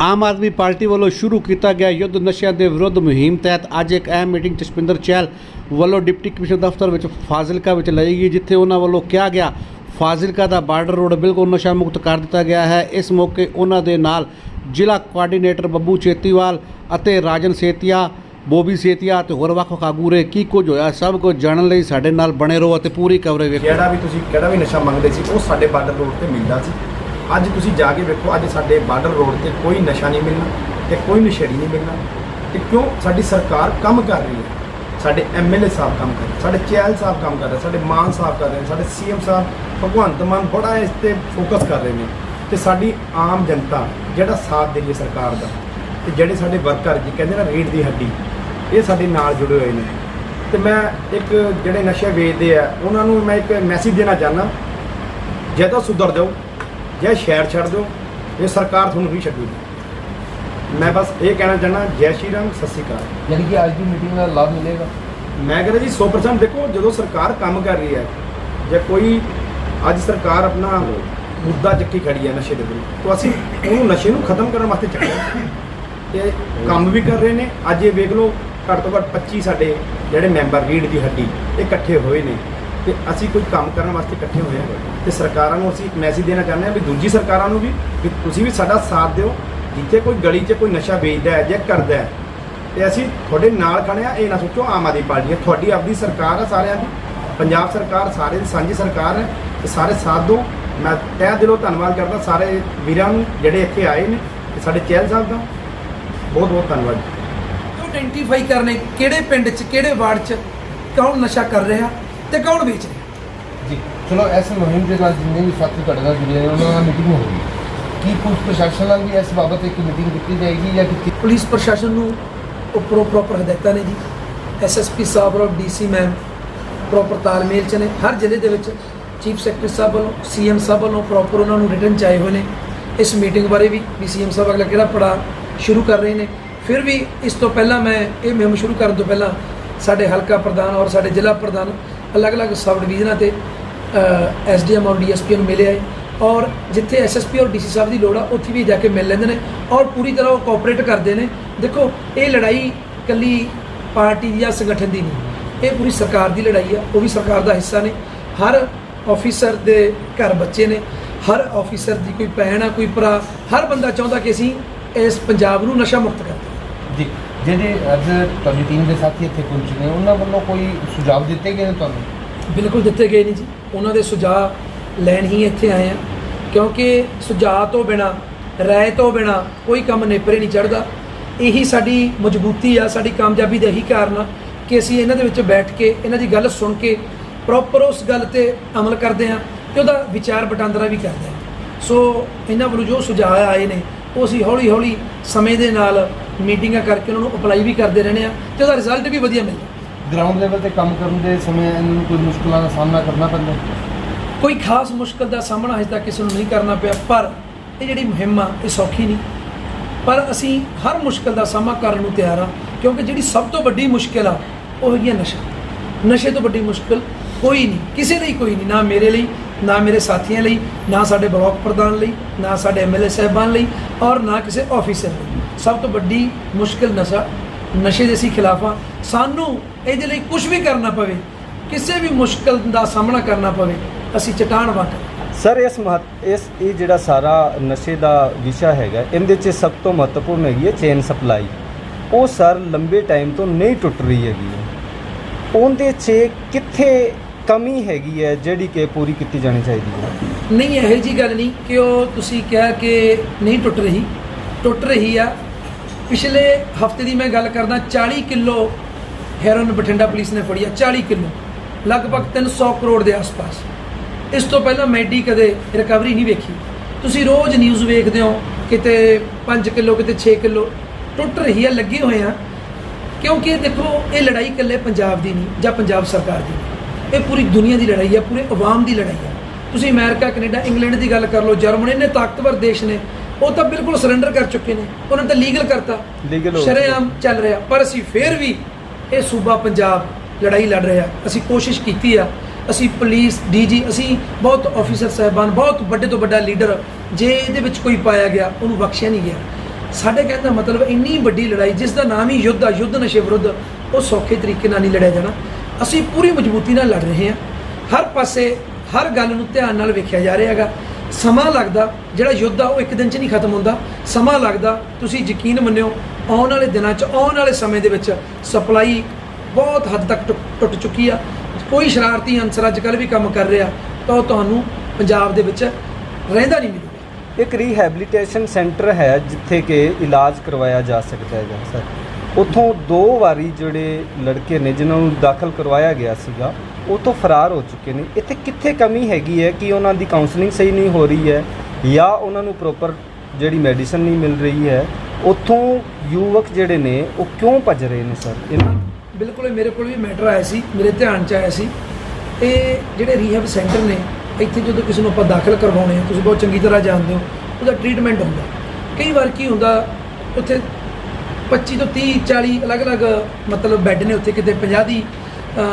Aam Aadmi party ਵੱਲੋਂ ਸ਼ੁਰੂ ਕੀਤਾ ਗਿਆ ਯੁੱਧ ਨਸ਼ਿਆਂ ਦੇ ਵਿਰੁੱਧ ਮੁਹਿੰਮ ਤਹਿਤ ਅੱਜ ਇੱਕ ਅਹਿਮ ਮੀਟਿੰਗ ਜਸਪਿੰਦਰ ਚਹਿਲ ਵੱਲੋਂ ਡਿਪਟੀ ਕਮਿਸ਼ਨਰ ਦਫ਼ਤਰ ਵਿੱਚ ਫਾਜ਼ਿਲਕਾ ਵਿੱਚ ਲਈ ਗਈ, ਜਿੱਥੇ ਉਹਨਾਂ ਵੱਲੋਂ ਕਿਹਾ ਗਿਆ, ਫਾਜ਼ਿਲਕਾ ਦਾ ਬਾਰਡਰ ਰੋਡ ਬਿਲਕੁਲ ਨਸ਼ਾ ਮੁਕਤ ਕਰ ਦਿੱਤਾ ਗਿਆ ਹੈ। ਇਸ ਮੌਕੇ ਉਹਨਾਂ ਦੇ ਨਾਲ ਜ਼ਿਲ੍ਹਾ ਕੋਆਰਡੀਨੇਟਰ ਬੱਬੂ ਚੇਤੀਵਾਲ ਅਤੇ ਰਾਜਨ ਸੇਤੀਆ, ਬੋਬੀ ਸੇਤੀਆ ਅਤੇ ਹੋਰ ਵੱਖ ਵੱਖ ਆਗੂ ਰਹੇ। ਕੀ ਕੁਝ ਹੋਇਆ? ਸਭ ਕੁਝ ਜਾਣਨ ਲਈ ਸਾਡੇ ਨਾਲ ਬਣੇ ਰਹੋ ਅਤੇ ਪੂਰੀ ਕਵਰੇਜ ਵੇਖੋ। ਜਿਹੜਾ ਵੀ ਤੁਸੀਂ, ਕਿਹੜਾ ਵੀ ਨਸ਼ਾ ਮੰਗਦੇ ਸੀ, ਉਹ ਸਾਡੇ ਬਾਰਡਰ ਰੋਡ ਤੇ ਮਿਲਦਾ ਸੀ। ਅੱਜ ਤੁਸੀਂ ਜਾ ਕੇ ਵੇਖੋ, ਅੱਜ ਸਾਡੇ ਬਾਰਡਰ ਰੋਡ ਤੇ ਕੋਈ ਨਸ਼ਾ ਨਹੀਂ ਮਿਲਣਾ ਤੇ ਕੋਈ ਨਸ਼ੇੜੀ ਨਹੀਂ ਮਿਲਣਾ। ਤੇ ਕਿਉਂ? ਸਾਡੀ ਸਰਕਾਰ ਕੰਮ ਕਰ ਰਹੀ ਹੈ। ਸਾਡੇ ਐਮਐਲਏ ਸਾਹਿਬ ਕੰਮ ਕਰ ਰਹੇ ਸਾਡੇ ਚੈਲ ਸਾਹਿਬ ਕੰਮ ਕਰ ਰਹੇ ਸਾਡੇ ਮਾਨ ਸਾਹਿਬ ਕਰ ਰਹੇ ਨੇ, ਸਾਡੇ ਸੀਐਮ ਸਾਹਿਬ, ਭਗਵੰਤ ਮਾਨ ਬੜਾ ਇਸ ਤੇ ਫੋਕਸ ਕਰ ਰਹੇ ਨੇ। ਤੇ ਸਾਡੀ ਆਮ ਜਨਤਾ, ਜਿਹੜਾ ਸਾਥ ਦੇ ਰਹੀ ਸਰਕਾਰ ਦਾ, ਤੇ ਜਿਹੜੇ ਸਾਡੇ ਵਰਕਰ ਜੀ ਕਹਿੰਦੇ ਨਾ ਰੀੜ ਦੀ ਹੱਡੀ, ਇਹ ਸਾਡੇ ਨਾਲ ਜੁੜੇ ਹੋਏ ਨੇ। ਤੇ ਮੈਂ ਇੱਕ ਜਿਹੜੇ ਨਸ਼ੇ ਵੇਚਦੇ ਆ, ਉਹਨਾਂ ਨੂੰ ਮੈਂ ਇੱਕ ਮੈਸੇਜ ਦੇਣਾ ਚਾਹੁੰਦਾ, ਜੇ ਤਾਂ ਸੁਧਰ ਜਾਓ। ਜਾਂ ਸ਼ਹਿਰ ਛੱਡ ਦਿਓ ਇਹ ਸਰਕਾਰ ਤੁਹਾਨੂੰ ਨਹੀਂ ਛੱਡੂਗੀ। ਮੈਂ ਬਸ ਇਹ ਕਹਿਣਾ ਚਾਹੁੰਦਾ ਜੈ ਸ਼੍ਰੀ ਰਾਮ ਸਤਿ ਸ਼੍ਰੀ ਅਕਾਲ। ਯਾਨੀ ਕਿ ਅੱਜ ਦੀ ਮੀਟਿੰਗ ਦਾ ਲਾਭ ਮਿਲੇਗਾ। ਮੈਂ ਕਹਿੰਦਾ ਜੀ 100% ਦੇਖੋ ਜਦੋਂ ਸਰਕਾਰ ਕੰਮ ਕਰ ਰਹੀ ਹੈ ਜੇ ਕੋਈ ਅੱਜ ਸਰਕਾਰ ਆਪਣਾ ਮੁੱਦਾ ਚੱਕੀ ਖੜੀ ਹੈ ਨਸ਼ੇ ਦੇ ਵਿਰੁੱਧ ਤਾਂ ਅਸੀਂ ਉਹਨੂੰ ਨਸ਼ੇ ਨੂੰ ਖਤਮ ਕਰਨ ਵਾਸਤੇ ਚੱਕਿਆ ਤੇ ਕੰਮ ਵੀ ਕਰ ਰਹੇ ਨੇ ਅੱਜ ਇਹ ਵੇਖ ਲਓ ਘੱਟ ਤੋਂ ਘੱਟ 25 ਸਾਡੇ ਜਿਹੜੇ ਮੈਂਬਰ ਰੀੜ ਦੀ ਹੱਡੀ ਇਕੱਠੇ ਹੋਏ ਨੇ। ਤੇ ਅਸੀਂ ਕੋਈ ਕੰਮ ਕਰਨ ਵਾਸਤੇ ਇਕੱਠੇ ਹੋਏ ਹਾਂ ਤੇ ਸਰਕਾਰਾਂ ਨੂੰ ਅਸੀਂ ਇੱਕ ਮੈਸੇਜ ਦੇਣਾ ਚਾਹੁੰਦੇ ਹਾਂ ਵੀ ਦੂਜੀ ਸਰਕਾਰਾਂ ਨੂੰ ਵੀ ਵੀ ਤੁਸੀਂ ਵੀ ਸਾਡਾ ਸਾਥ ਦਿਓ, ਜਿੱਥੇ ਕੋਈ ਗਲੀ 'ਚ ਕੋਈ ਨਸ਼ਾ ਵੇਚਦਾ ਹੈ ਜਾਂ ਕਰਦਾ ਹੈ, ਤੇ ਅਸੀਂ ਤੁਹਾਡੇ ਨਾਲ ਖੜੇ ਆ ਇਹ ਨਾ ਸੋਚੋ ਆਮ ਆਦਮੀ ਪਾਰਟੀ ਹੈ, ਤੁਹਾਡੀ ਆਪਦੀ ਸਰਕਾਰ ਹੈ ਸਾਰਿਆਂ ਦੀ, ਪੰਜਾਬ ਸਰਕਾਰ ਸਾਰੇ ਦੀ ਸਾਂਝੀ ਸਰਕਾਰ ਹੈ, ਤੇ ਸਾਰੇ ਸਾਥ ਦਿਓ। ਮੈਂ ਤਹਿ ਦਿਲੋਂ ਧੰਨਵਾਦ ਕਰਦਾ ਸਾਰੇ ਵੀਰਾਂ ਨੂੰ, ਜਿਹੜੇ ਇੱਥੇ ਆਏ ਨੇ, ਤੇ ਸਾਡੇ ਚਹਿਲ ਸਾਹਿਬ ਦਾ। ਬਹੁਤ ਬਹੁਤ ਧੰਨਵਾਦ। ਆਇਡੈਂਟੀਫਾਈ ਕਰਨੇ ਕਿਹੜੇ ਪਿੰਡ 'ਚ, ਕਿਹੜੇ ਵਾਰਡ 'ਚ ਕੌਣ ਨਸ਼ਾ ਕਰ ਰਿਹਾ? ਤੇ ਕੌਣ ਵੇਚ ਰਿਹਾ? ਜੀ ਚਲੋ ਇਸ ਮੁਹਿੰਮ ਦੇ ਨਾਲ ਜਿੰਨੇ ਵੀ ਸਾਥੀ ਤੁਹਾਡੇ ਨਾਲ ਜੁੜੇ ਨੇ ਉਹਨਾਂ ਨਾਲ ਮੀਟਿੰਗ ਹੋਊਗੀ ਕੀ ਪੁਲਿਸ ਪ੍ਰਸ਼ਾਸਨ ਨਾਲ ਵੀ ਇਸ ਬਾਬਤ ਇੱਕ ਮੀਟਿੰਗ ਕੀਤੀ ਜਾਏਗੀ ਜਾਂ ਕੀਤੀ ਪੁਲਿਸ ਪ੍ਰਸ਼ਾਸਨ ਨੂੰ ਉੱਪਰੋਂ ਪ੍ਰੋਪਰ ਹਦਾਇਤਾਂ ਨੇ ਜੀ। ਐਸਐਸਪੀ ਸਾਹਿਬ ਔਰ ਡੀਸੀ ਮੈਮ ਪ੍ਰੋਪਰ ਤਾਲਮੇਲ 'ਚ ਨੇ। ਹਰ ਜ਼ਿਲ੍ਹੇ ਦੇ ਵਿੱਚ ਚੀਫ ਸੈਕਟਰੀ ਸਾਹਿਬ ਵੱਲੋਂ ਸੀਐਮ ਸਾਹਿਬ ਵੱਲੋਂ ਪ੍ਰੋਪਰ ਉਹਨਾਂ ਨੂੰ ਰਿਟਰਨ ਚਾਹੇ ਹੋਏ ਨੇ। ਇਸ ਮੀਟਿੰਗ ਬਾਰੇ ਵੀ ਵੀ ਸੀਐਮ ਸਾਹਿਬ ਅਗਲਾ ਕਿਹੜਾ ਪੜਾ ਸ਼ੁਰੂ ਕਰ ਰਹੇ ਨੇ। ਫਿਰ ਵੀ ਇਸ ਤੋਂ ਪਹਿਲਾਂ ਮੈਂ ਇਹ ਮੁਹਿੰਮ ਸ਼ੁਰੂ ਕਰਨ ਤੋਂ ਪਹਿਲਾਂ ਸਾਡੇ ਹਲਕਾ ਪ੍ਰਧਾਨ ਔਰ ਸਾਡੇ ਜ਼ਿਲ੍ਹਾ ਪ੍ਰਧਾਨ ਅਲੱਗ-ਅਲੱਗ ਸਬ ਡਿਵੀਜ਼ਨਾਂ ਤੇ ਐਸਡੀਐਮ ਔਰ ਡੀਐਸਪੀ ਨੂੰ ਮਿਲੇ ਆਏ ਔਰ ਜਿੱਥੇ ਐਸਐਸਪੀ ਔਰ ਡੀਸੀ ਸਾਹਿਬ ਦੀ ਲੋੜ ਆ, ਉੱਥੇ ਵੀ ਜਾ ਕੇ ਮਿਲ ਲੈਂਦੇ ਨੇ। ਔਰ ਪੂਰੀ ਤਰ੍ਹਾਂ ਉਹ ਕੋਆਪਰੇਟ ਕਰਦੇ ਨੇ। ਦੇਖੋ, ਇਹ ਲੜਾਈ ਕੱਲੀ ਪਾਰਟੀ ਦੀ ਜਾਂ ਸੰਗਠਨ ਦੀ ਨਹੀਂ। ਇਹ ਪੂਰੀ ਸਰਕਾਰ ਦੀ ਲੜਾਈ ਆ। ਉਹ ਵੀ ਸਰਕਾਰ ਦਾ ਹਿੱਸਾ ਨੇ। ਹਰ ਆਫੀਸਰ ਦੇ ਘਰ ਬੱਚੇ ਨੇ। ਹਰ ਆਫੀਸਰ ਦੀ ਕੋਈ ਭੈਣ ਆ, ਕੋਈ ਭਰਾ। ਹਰ ਬੰਦਾ ਚਾਹੁੰਦਾ ਕਿ ਅਸੀਂ ਇਸ ਪੰਜਾਬ ਨੂੰ ਨਸ਼ਾ ਮੁਕਤ ਕਰੀਏ ਜੀ। ਜਿਹੜੇ ਅੱਜ ਤੁਹਾਡੀ ਟੀਮ ਦੇ ਸਾਥੀ ਇੱਥੇ ਪਹੁੰਚੇ ਨੇ ਉਹਨਾਂ ਵੱਲੋਂ ਕੋਈ ਸੁਝਾਅ ਦਿੱਤੇ ਗਏ ਨੇ ਤੁਹਾਨੂੰ? ਬਿਲਕੁਲ ਦਿੱਤੇ ਗਏ ਨਹੀਂ ਜੀ। ਉਹਨਾਂ ਦੇ ਸੁਝਾਅ ਲੈਣ ਹੀ ਇੱਥੇ ਆਏ ਆ ਕਿਉਂਕਿ ਸੁਝਾਅ ਤੋਂ ਬਿਨਾ, ਰਾਏ ਤੋਂ ਬਿਨਾ ਕੋਈ ਕੰਮ ਨੇਪਰੇ ਨਹੀਂ ਚੜਦਾ ਇਹੀ ਸਾਡੀ ਮਜ਼ਬੂਤੀ ਆ, ਸਾਡੀ ਕਾਮਯਾਬੀ ਦਾ ਇਹੀ ਕਾਰਨ ਆ ਕਿ ਅਸੀਂ ਇਹਨਾਂ ਦੇ ਵਿੱਚ ਬੈਠ ਕੇ, ਇਹਨਾਂ ਦੀ ਗੱਲ ਸੁਣ ਕੇ ਪ੍ਰੋਪਰ ਉਸ ਗੱਲ ਤੇ ਅਮਲ ਕਰਦੇ ਆ ਤੇ ਉਹਦਾ ਵਿਚਾਰ ਵਟਾਂਦਰਾ ਵੀ ਕਰਦੇ ਆ ਸੋ ਇਹਨਾਂ ਵੱਲੋਂ ਜੋ ਸੁਝਾਅ ਆਏ ਨੇ, ਉਹ ਅਸੀਂ ਹੌਲੀ ਹੌਲੀ ਸਮੇਂ ਦੇ ਨਾਲ ਮੀਟਿੰਗਾਂ ਕਰਕੇ ਉਹਨਾਂ ਨੂੰ ਅਪਲਾਈ ਵੀ ਕਰਦੇ ਰਹਿੰਦੇ ਆ ਤੇ ਉਹਦਾ ਰਿਜ਼ਲਟ ਵੀ ਵਧੀਆ ਮਿਲਦਾ। ਗਰਾਊਂਡ ਲੈਵਲ ਤੇ ਕੰਮ ਕਰਨ ਦੇ ਸਮੇਂ ਇਹਨਾਂ ਨੂੰ ਕੋਈ ਮੁਸ਼ਕਲਾਂ ਦਾ ਸਾਹਮਣਾ ਕਰਨਾ ਪੈਂਦਾ? ਕੋਈ ਖਾਸ ਮੁਸ਼ਕਲ ਦਾ ਸਾਹਮਣਾ ਹਜੇ ਤੱਕ ਕਿਸੇ ਨੂੰ ਨਹੀਂ ਕਰਨਾ ਪਿਆ ਪਰ ਇਹ ਜਿਹੜੀ ਮੁਹਿੰਮ ਆ ਇਹ ਸੌਖੀ ਨਹੀਂ। ਪਰ ਅਸੀਂ ਹਰ ਮੁਸ਼ਕਲ ਦਾ ਸਾਹਮਣਾ ਕਰਨ ਨੂੰ ਤਿਆਰ ਆ ਕਿਉਂਕਿ ਜਿਹੜੀ ਸਭ ਤੋਂ ਵੱਡੀ ਮੁਸ਼ਕਲ ਆ ਉਹ ਹੈਗੀ ਨਸ਼ਾ। ਨਸ਼ੇ ਤੋਂ ਵੱਡੀ ਮੁਸ਼ਕਲ ਕੋਈ ਨਹੀਂ ਕਿਸੇ ਲਈ ਕੋਈ ਨਹੀਂ ਨਾ ਮੇਰੇ ਲਈ ਨਾ ਮੇਰੇ ਸਾਥੀਆਂ ਲਈ, ਨਾ ਸਾਡੇ ਬਲਾਕ ਪ੍ਰਧਾਨ ਲਈ, ਨਾ ਸਾਡੇ ਐਮਐਲਏ ਸਾਹਿਬਾਨ ਲਈ ਔਰ ਨਾ ਕਿਸੇ ਆਫੀਸਰ ਲਈ। ਸਭ ਤੋਂ ਵੱਡੀ ਮੁਸ਼ਕਿਲ ਨਸ਼ਾ, ਨਸ਼ੇ ਦੇ ਅਸੀਂ ਖਿਲਾਫ। ਆ ਸਾਨੂੰ ਇਹਦੇ ਲਈ ਕੁਝ ਵੀ ਕਰਨਾ ਪਵੇ, ਕਿਸੇ ਵੀ ਮੁਸ਼ਕਲ ਦਾ ਸਾਹਮਣਾ ਕਰਨਾ ਪਵੇ, ਅਸੀਂ ਚਟਾਨ ਵਾਂਗ ਸਰ, ਇਸ ਮਹੱਤ, ਇਸ, ਇਹ ਜਿਹੜਾ ਸਾਰਾ ਨਸ਼ੇ ਦਾ ਵਿਸ਼ਾ ਹੈਗਾ, ਇਹਦੇ 'ਚ ਸਭ ਤੋਂ ਮਹੱਤਵਪੂਰਨ ਹੈਗੀ ਹੈ ਚੇਨ ਸਪਲਾਈ ਉਹ ਸਰ ਲੰਬੇ ਟਾਈਮ ਤੋਂ ਨਹੀਂ ਟੁੱਟ ਰਹੀ ਹੈਗੀ ਉਹਦੇ 'ਚ ਕਿੱਥੇ ਕਮੀ ਹੈਗੀ ਹੈ ਜਿਹੜੀ ਕਿ ਪੂਰੀ ਕੀਤੀ ਜਾਣੀ ਚਾਹੀਦੀ ਹੈ। ਨਹੀਂ, ਇਹੋ ਜੀ ਗੱਲ ਨਹੀਂ ਕਿ ਉਹ ਤੁਸੀਂ ਕਿਹਾ ਕਿ ਨਹੀਂ ਟੁੱਟ ਰਹੀ। ਟੁੱਟ ਰਹੀ ਆ। ਪਿਛਲੇ ਹਫ਼ਤੇ ਦੀ ਮੈਂ ਗੱਲ ਕਰਦਾ 40 ਕਿਲੋ ਹੈਰੋਨ ਬਠਿੰਡਾ ਪੁਲਿਸ ਨੇ ਫੜੀ ਆ 40 ਕਿਲੋ। ਲਗਭਗ 300 ਕਰੋੜ ਦੇ ਆਸ-ਪਾਸ। ਇਸ ਤੋਂ ਪਹਿਲਾਂ ਮੈਡੀ ਕਦੇ ਰਿਕਵਰੀ ਨਹੀਂ ਵੇਖੀ। ਤੁਸੀਂ ਰੋਜ਼ ਨਿਊਜ਼ ਵੇਖਦੇ ਹੋ, ਕਿਤੇ 5 ਕਿਲੋ, ਕਿਤੇ 6 ਕਿਲੋ। ਟੁੱਟ ਰਹੀ ਆ, ਲੱਗੇ ਹੋਏ ਆ। ਕਿਉਂਕਿ ਦੇਖੋ, ਇਹ ਲੜਾਈ ਇਕੱਲੇ ਪੰਜਾਬ ਦੀ ਨਹੀਂ, ਜਾਂ ਪੰਜਾਬ ਸਰਕਾਰ ਦੀ ਨਹੀਂ। ਇਹ ਪੂਰੀ ਦੁਨੀਆ ਦੀ ਲੜਾਈ ਆ ਪੂਰੇ ਅਵਾਮ ਦੀ ਲੜਾਈ ਆ। ਤੁਸੀਂ ਅਮਰੀਕਾ ਕੈਨੇਡਾ ਇੰਗਲੈਂਡ ਦੀ ਗੱਲ ਕਰ ਲਓ ਜਰਮਨੀ ਨੇ ਤਾਕਤਵਰ ਦੇਸ਼ ਨੇ ਉਹ ਤਾਂ ਬਿਲਕੁਲ ਸਰੈਂਡਰ ਕਰ ਚੁੱਕੇ ਨੇ। ਉਹਨਾਂ ਨੇ ਤਾਂ ਲੀਗਲ ਕਰਤਾ। ਹੋ ਸ਼ਰੇਆਮ ਚੱਲ ਰਿਹਾ। ਪਰ ਅਸੀਂ ਫੇਰ ਵੀ ਇਹ ਸੂਬਾ ਪੰਜਾਬ ਲੜਾਈ ਲੜ ਰਿਹਾ ਅਸੀਂ ਕੋਸ਼ਿਸ਼ ਕੀਤੀ ਆ। ਅਸੀਂ ਪੁਲਿਸ ਡੀਜੀ ਅਸੀਂ ਬਹੁਤ ਆਫੀਸਰ ਸਾਹਿਬਾਨ ਬਹੁਤ ਵੱਡੇ ਤੋਂ ਵੱਡਾ ਲੀਡਰ ਜੇ ਇਹਦੇ ਵਿੱਚ ਕੋਈ ਪਾਇਆ ਗਿਆ ਉਹਨੂੰ ਬਖਸ਼ਿਆ ਨਹੀਂ ਗਿਆ। ਸਾਡੇ ਕਹਿਣ ਦਾ ਮਤਲਬ ਇੰਨੀ ਵੱਡੀ ਲੜਾਈ ਜਿਸ ਦਾ ਨਾਮ ਹੀ ਯੁੱਧ ਆ ਯੁੱਧ ਨਸ਼ੇ ਵਿਰੁੱਧ ਉਹ ਸੌਖੇ ਤਰੀਕੇ ਨਾਲ ਨਹੀਂ ਲੜਿਆ ਜਾਣਾ। ਅਸੀਂ ਪੂਰੀ ਮਜ਼ਬੂਤੀ ਨਾਲ ਲੜ ਰਹੇ ਹਾਂ। ਹਰ ਪਾਸੇ ਹਰ ਗੱਲ ਨੂੰ ਧਿਆਨ ਨਾਲ ਵੇਖਿਆ ਜਾ ਰਿਹਾ ਹੈਗਾ। ਸਮਾਂ ਲੱਗਦਾ, ਜਿਹੜਾ ਯੁੱਧ ਆ, ਉਹ ਇੱਕ ਦਿਨ 'ਚ ਨਹੀਂ ਖਤਮ ਹੁੰਦਾ। ਸਮਾਂ ਲੱਗਦਾ, ਤੁਸੀਂ ਯਕੀਨ ਮੰਨਿਓ, ਆਉਣ ਵਾਲੇ ਦਿਨਾਂ 'ਚ, ਆਉਣ ਵਾਲੇ ਸਮੇਂ ਦੇ ਵਿੱਚ ਸਪਲਾਈ ਬਹੁਤ ਹੱਦ ਤੱਕ ਟੁੱਟ- ਟੁੱਟ ਚੁੱਕੀ ਆ। ਕੋਈ ਸ਼ਰਾਰਤੀ ਅਨਸਰ ਅੱਜ ਕੱਲ੍ਹ ਵੀ ਕੰਮ ਕਰ ਰਿਹਾ, ਤਾਂ ਉਹ ਤੁਹਾਨੂੰ ਪੰਜਾਬ ਦੇ ਵਿੱਚ ਰਹਿੰਦਾ ਨਹੀਂ ਮਿਲੂਗਾ। ਇੱਕ ਰੀਹੈਬਿਲਿਟੇਸ਼ਨ ਸੈਂਟਰ ਹੈ, ਜਿੱਥੇ ਕਿ ਇਲਾਜ ਕਰਵਾਇਆ ਜਾ ਸਕਦਾ ਹੈਗਾ, ਸਰ। ਉੱਥੋਂ ਦੋ ਵਾਰੀ ਜਿਹੜੇ ਲੜਕੇ ਨੇ, ਜਿਨ੍ਹਾਂ ਨੂੰ ਦਾਖਲ ਕਰਵਾਇਆ ਗਿਆ ਸੀਗਾ ਉੱਥੋਂ ਫਰਾਰ ਹੋ ਚੁੱਕੇ ਨੇ। ਇੱਥੇ ਕਿੱਥੇ ਕਮੀ ਹੈਗੀ ਹੈ ਕਿ ਉਹਨਾਂ ਦੀ ਕਾਉਂਸਲਿੰਗ ਸਹੀ ਨਹੀਂ ਹੋ ਰਹੀ ਹੈ ਜਾਂ ਉਹਨਾਂ ਨੂੰ ਪ੍ਰੋਪਰ ਜਿਹੜੀ ਮੈਡੀਸਨ ਨਹੀਂ ਮਿਲ ਰਹੀ ਹੈ? ਉੱਥੋਂ ਯੁਵਕ ਜਿਹੜੇ ਨੇ, ਉਹ ਕਿਉਂ ਭੱਜ ਰਹੇ ਨੇ ਸਰ? ਇਹਨਾਂ ਬਿਲਕੁਲ, ਇਹ ਮੇਰੇ ਕੋਲ ਵੀ ਮੈਟਰ ਆਇਆ ਸੀ, ਮੇਰੇ ਧਿਆਨ 'ਚ ਆਇਆ ਸੀ। ਇਹ ਜਿਹੜੇ ਰੀਹੈਬ ਸੈਂਟਰ ਨੇ, ਇੱਥੇ ਜਦੋਂ ਕਿਸੇ ਨੂੰ ਆਪਾਂ ਦਾਖਲ ਕਰਵਾਉਣੇ ਆ ਤੁਸੀਂ ਬਹੁਤ ਚੰਗੀ ਤਰ੍ਹਾਂ ਜਾਣਦੇ ਹੋ, ਉਹਦਾ ਟ੍ਰੀਟਮੈਂਟ ਹੁੰਦਾ। ਕਈ ਵਾਰ ਕੀ ਹੁੰਦਾ, ਉੱਥੇ 25 ਤੋਂ 30 40 ਅਲੱਗ-ਅਲੱਗ ਮਤਲਬ ਬੈੱਡ ਨੇ ਉੱਥੇ ਕਿਤੇ 50 ਦੀ ਅ,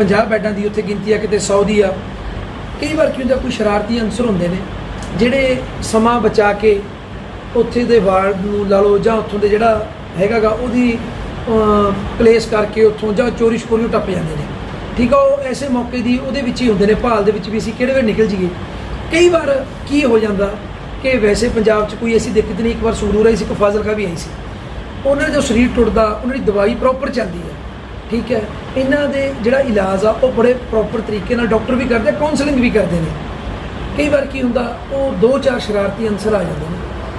50 ਬੈੱਡਾਂ ਦੀ ਉੱਥੇ ਗਿਣਤੀ ਆ ਕਿਤੇ 100 ਦੀ ਆ। ਕਈ ਵਾਰ ਕੀ ਹੁੰਦਾ ਕੋਈ ਸ਼ਰਾਰਤੀ ਅਨਸਰ ਹੁੰਦੇ ਨੇ ਜਿਹੜੇ ਸਮਾਂ ਬਚਾ ਕੇ ਉੱਥੇ ਦੇ ਵਾਰਡ ਨੂੰ ਲਾ ਲਓ ਜਾਂ ਉੱਥੋਂ ਦੇ ਜਿਹੜਾ ਹੈਗਾਗਾ ਉਹਦੀ ਪਲੇਸ ਕਰਕੇ ਉੱਥੋਂ ਜਾਂ ਚੋਰੀ ਛਪੋਰੀ ਨੂੰ ਟੱਪ ਜਾਂਦੇ ਨੇ। ਠੀਕ ਆ ਉਹ ਐਸੇ ਮੌਕੇ ਦੀ ਉਹਦੇ ਵਿੱਚ ਹੀ ਹੁੰਦੇ ਨੇ ਭਾਲ ਦੇ ਵਿੱਚ ਵੀ ਅਸੀਂ ਕਿਹੜੇ ਵੇਲੇ ਨਿਕਲ ਜਾਈਏ। ਕਈ ਵਾਰ ਕੀ ਹੋ ਜਾਂਦਾ ਕਿ ਵੈਸੇ ਪੰਜਾਬ 'ਚ ਕੋਈ ਐਸੀ ਦਿੱਕਤ ਨਹੀਂ ਇੱਕ ਵਾਰ ਸੰਗਰੂਰ ਆਈ ਸੀ ਇੱਕ ਫਾਜ਼ਿਲਕਾ ਵੀ ਆਈ ਸੀ। ਉਹਨਾਂ ਦਾ ਜੋ ਸਰੀਰ ਟੁੱਟਦਾ, ਉਹਨਾਂ ਦੀ ਦਵਾਈ ਪ੍ਰੋਪਰ ਚੱਲਦੀ ਹੈ। ਠੀਕ ਹੈ? ਇਹਨਾਂ ਦੇ ਜਿਹੜਾ ਇਲਾਜ ਆ, ਉਹ ਬੜੇ ਪ੍ਰੋਪਰ ਤਰੀਕੇ ਨਾਲ ਡਾਕਟਰ ਵੀ ਕਰਦੇ ਆ ਕਾਉਂਸਲਿੰਗ ਵੀ ਕਰਦੇ ਨੇ। ਕਈ ਵਾਰ ਕੀ ਹੁੰਦਾ, ਉਹ ਦੋ ਚਾਰ ਸ਼ਰਾਰਤੀ ਅਨਸਰ ਆ ਜਾਂਦੇ ਨੇ।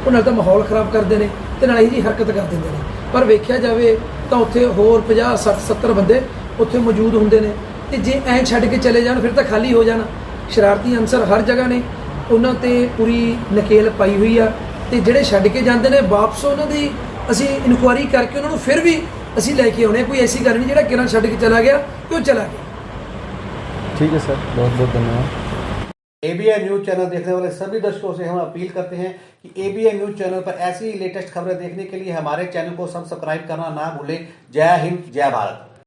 ਉਹ ਨਾਲ ਤਾਂ ਮਾਹੌਲ ਖਰਾਬ ਕਰਦੇ ਨੇ ਤੇ ਨਾਲ ਇਹ ਜੀ ਹਰਕਤ ਕਰ ਦਿੰਦੇ ਨੇ। ਪਰ ਵੇਖਿਆ ਜਾਵੇ ਤਾਂ ਉੱਥੇ ਹੋਰ 50 60 70 ਬੰਦੇ ਉੱਥੇ ਮੌਜੂਦ ਹੁੰਦੇ ਨੇ। ਤੇ ਜੇ ਐਂ ਛੱਡ ਕੇ ਚਲੇ ਜਾਣ, ਫਿਰ ਤਾਂ ਖਾਲੀ ਹੋ ਜਾਣਾ। ਸ਼ਰਾਰਤੀ ਅਨਸਰ ਹਰ ਜਗ੍ਹਾ ਨੇ। ਉਹਨਾਂ ਤੇ ਪੂਰੀ ਨਕੇਲ ਪਾਈ ਹੋਈ ਆ। ਤੇ ਜਿਹੜੇ ਛੱਡ ਕੇ ਜਾਂਦੇ ਨੇ, ਵਾਪਸ ਉਹਨਾਂ ਦੀ ਅਸੀਂ ਇਨਕੁਆਇਰੀ ਕਰਕੇ ਉਹਨਾਂ ਨੂੰ ਫਿਰ ਵੀ ਅਸੀਂ ਲੈ ਕੇ ਆਉਣੇ ਆ। ਕੋਈ ਐਸੀ ਗੱਲ ਨਹੀਂ ਜਿਹੜਾ ਕਿਰਾਂ ਛੱਡ ਕੇ ਚਲਾ ਗਿਆ ਤੇ ਉਹ ਚਲਾ ਗਿਆ ਠੀਕ ਹੈ ਸਰ ਬਹੁਤ ਬਹੁਤ ਧੰਨਵਾਦ एबीएन न्यूज चैनल देखने वाले सभी दर्शकों से हम अपील करते हैं कि एबीएन न्यूज चैनल पर ऐसी ही लेटेस्ट खबरें देखने के लिए हमारे चैनल को सब्सक्राइब करना ना भूलें जय हिंद जय भारत